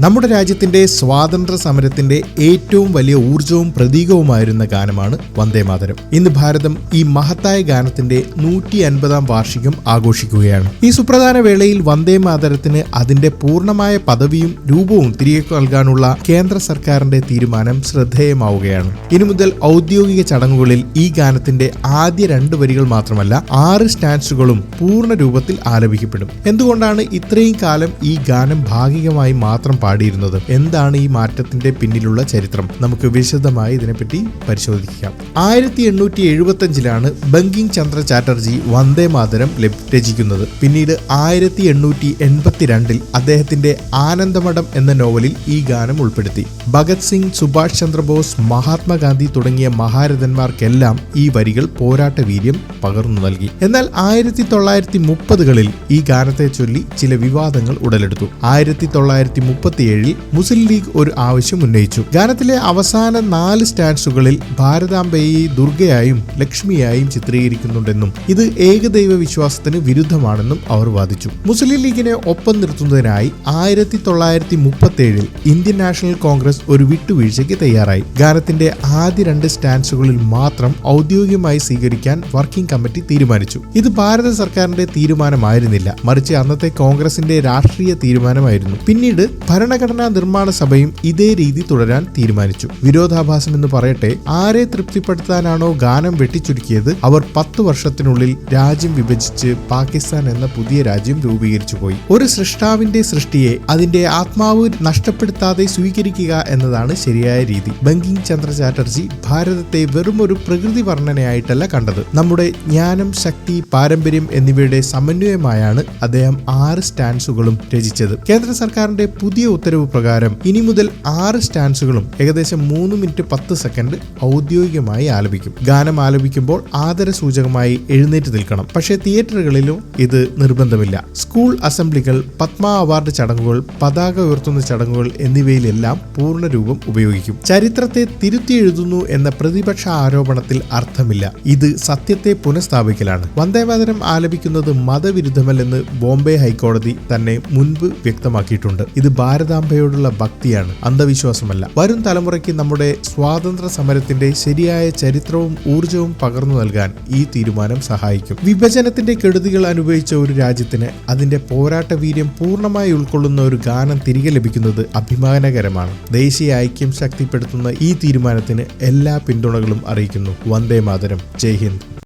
നമ്മുടെ രാജ്യത്തിന്റെ സ്വാതന്ത്ര്യ സമരത്തിന്റെ ഏറ്റവും വലിയ ഊർജവും പ്രതീകവുമായിരുന്ന ഗാനമാണ് വന്ദേ മാതരം. ഇന്ന് ഭാരതം ഈ മഹത്തായ ഗാനത്തിന്റെ നൂറ്റി അൻപതാം വാർഷികം ആഘോഷിക്കുകയാണ്. ഈ സുപ്രധാന വേളയിൽ വന്ദേ മാതരത്തിന് അതിന്റെ പൂർണമായ പദവിയും രൂപവും തിരികെ നൽകാനുള്ള കേന്ദ്ര സർക്കാരിന്റെ തീരുമാനം ശ്രദ്ധേയമാവുകയാണ്. ഇനി മുതൽ ഔദ്യോഗിക ചടങ്ങുകളിൽ ഈ ഗാനത്തിന്റെ ആദ്യ രണ്ട് വരികൾ മാത്രമല്ല ആറ് സ്റ്റാൻസുകളും പൂർണ രൂപത്തിൽ ആലപിക്കപ്പെടും. എന്തുകൊണ്ടാണ് ഇത്രയും കാലം ഈ ഗാനം ഭാഗികമായി മാത്രം പാടിയിരുന്നത്? എന്താണ് ഈ മാറ്റത്തിന്റെ പിന്നിലുള്ള ചരിത്രം? നമുക്ക് വിശദമായി ഇതിനെപ്പറ്റി പരിശോധിക്കാം. ആയിരത്തി എണ്ണൂറ്റി എഴുപത്തി അഞ്ചിലാണ് ബങ്കിങ് ചന്ദ്ര ചാറ്റർജി വന്ദേ മാതരം രചിക്കുന്നത്. പിന്നീട് ആയിരത്തി എണ്ണൂറ്റി എൺപത്തിരണ്ടിൽ അദ്ദേഹത്തിന്റെ ആനന്ദമഠം എന്ന നോവലിൽ ഈ ഗാനം ഉൾപ്പെടുത്തി. ഭഗത് സിംഗ് സുഭാഷ് ചന്ദ്രബോസ് മഹാത്മാഗാന്ധി തുടങ്ങിയ മഹാരഥന്മാർക്കെല്ലാം ഈ വരികൾ പോരാട്ട വീര്യം പകർന്നു നൽകി. എന്നാൽ ആയിരത്തി തൊള്ളായിരത്തി മുപ്പതുകളിൽ ഈ ഗാനത്തെ ചൊല്ലി ചില വിവാദങ്ങൾ ഉടലെടുത്തു. ആയിരത്തി തൊള്ളായിരത്തി മുപ്പത്തിയേഴിൽ മുസ്ലിം ലീഗ് ഒരു ആവശ്യം ഉന്നയിച്ചു. ഗാനത്തിലെ അവസാന നാല് സ്റ്റാൻസുകളിൽ ഭാരതാംബയെ ദുർഗയായും ലക്ഷ്മിയായും ചിത്രീകരിക്കുന്നുണ്ടെന്നും ഇത് ഏകദൈവ വിശ്വാസത്തിന് വിരുദ്ധമാണെന്നും അവർ വാദിച്ചു. മുസ്ലിം ലീഗിനെ ഒപ്പം നിർത്തുന്നതിനായി ആയിരത്തി തൊള്ളായിരത്തി മുപ്പത്തിയേഴിൽ ഇന്ത്യൻ നാഷണൽ കോൺഗ്രസ് ഒരു വിട്ടുവീഴ്ചയ്ക്ക് തയ്യാറായി. ഗാനത്തിന്റെ ആദ്യ രണ്ട് സ്റ്റാൻസുകളിൽ മാത്രം ഔദ്യോഗികമായി സ്വീകരിക്കാൻ വർക്കിംഗ് കമ്മിറ്റി തീരുമാനിച്ചു. ഇത് ഭാരത സർക്കാരിന്റെ തീരുമാനമായിരുന്നില്ല. മറിച്ച് അന്നത്തെ കോൺഗ്രസിന്റെ രാഷ്ട്രീയ തീരുമാനമായിരുന്നു. പിന്നീട് ഭരണഘടനാ നിർമ്മാണ സഭയും ഇതേ രീതി തുടരാൻ തീരുമാനിച്ചു. വിരോധാഭാസം എന്ന് പറയട്ടെ ആരെ തൃപ്തിപ്പെടുത്താനാണോ ഗാനം വെട്ടിച്ചുരുക്കിയത് അവർ പത്ത് വർഷത്തിനുള്ളിൽ രാജ്യം വിഭജിച്ച് പാകിസ്ഥാൻ എന്ന പുതിയ രാജ്യം രൂപീകരിച്ചു പോയി. ഒരു സൃഷ്ടാവിന്റെ സൃഷ്ടിയെ അതിന്റെ ആത്മാവ് നഷ്ടപ്പെടുത്താതെ സ്വീകരിക്കുക എന്നതാണ് ശരിയായ രീതി. ബങ്കിങ് ചന്ദ്ര ചാറ്റർജി ഭാരതത്തെ വെറും ഒരു പ്രകൃതി വർണനയായിട്ടല്ല കണ്ടത്. നമ്മുടെ ജ്ഞാനം ശക്തി പാരമ്പര്യം എന്നിവയുടെ സമന്വയമായാണ് അദ്ദേഹം ആറ് സ്റ്റാൻസുകളും രചിച്ചത്. കേന്ദ്ര സർക്കാരിന്റെ പുതിയ ഉത്തരവ് പ്രകാരം ഇനി മുതൽ ആറ് സ്റ്റാൻസുകളും ഏകദേശം മൂന്ന് മിനിറ്റ് പത്ത് സെക്കൻഡ് ഔദ്യോഗികമായി ആലപിക്കും. ഗാനം ആലപിക്കുമ്പോൾ ആദര സൂചകമായി എഴുന്നേറ്റ് നിൽക്കണം. പക്ഷേ തിയേറ്ററുകളിലും ഇത് നിർബന്ധമില്ല. സ്കൂൾ അസംബ്ലികൾ പത്മ അവാർഡ് ചടങ്ങുകൾ പതാക ഉയർത്തുന്ന ചടങ്ങുകൾ എന്നിവയിലെല്ലാം പൂർണരൂപം ഉപയോഗിക്കും. ചരിത്രത്തെ തിരുത്തി എഴുതുന്നു എന്ന പ്രതിപക്ഷ ആരോപണത്തിൽ അർത്ഥമില്ല. ഇത് സത്യത്തെ പുനഃസ്ഥാപിക്കലാണ്. വന്ദേമാതരം ആലപിക്കുന്നത് മതവിരുദ്ധമല്ലെന്ന് ബോംബെ ഹൈക്കോടതി തന്നെ മുൻപ് വ്യക്തമാക്കിയിട്ടുണ്ട്. ഇത് ഭാരതാംബയോടുള്ള ഭക്തിയാണ്. അന്ധവിശ്വാസമല്ല. വരും തലമുറയ്ക്ക് നമ്മുടെ സ്വാതന്ത്ര്യ സമരത്തിന്റെ ശരിയായ ചരിത്രവും ഊർജവും പകർന്നു നൽകാൻ ഈ തീരുമാനം സഹായിക്കും. വിഭജനത്തിന്റെ കെടുതികൾ അനുഭവിച്ച ഒരു രാജ്യത്തിന് അതിന്റെ പോരാട്ട വീര്യം പൂർണമായി ഉൾക്കൊള്ളുന്ന ഒരു ഗാനം തിരികെ ലഭിക്കുന്നത് അഭിമാനകരമാണ്. ദേശീയ ഐക്യം ശക്തിപ്പെടുത്തുന്ന ഈ തീരുമാനത്തിന് എല്ലാ പിന്തുണകളും അറിയിക്കുന്നു. വന്ദേ മാതരം. ജയ് ഹിന്ദ്.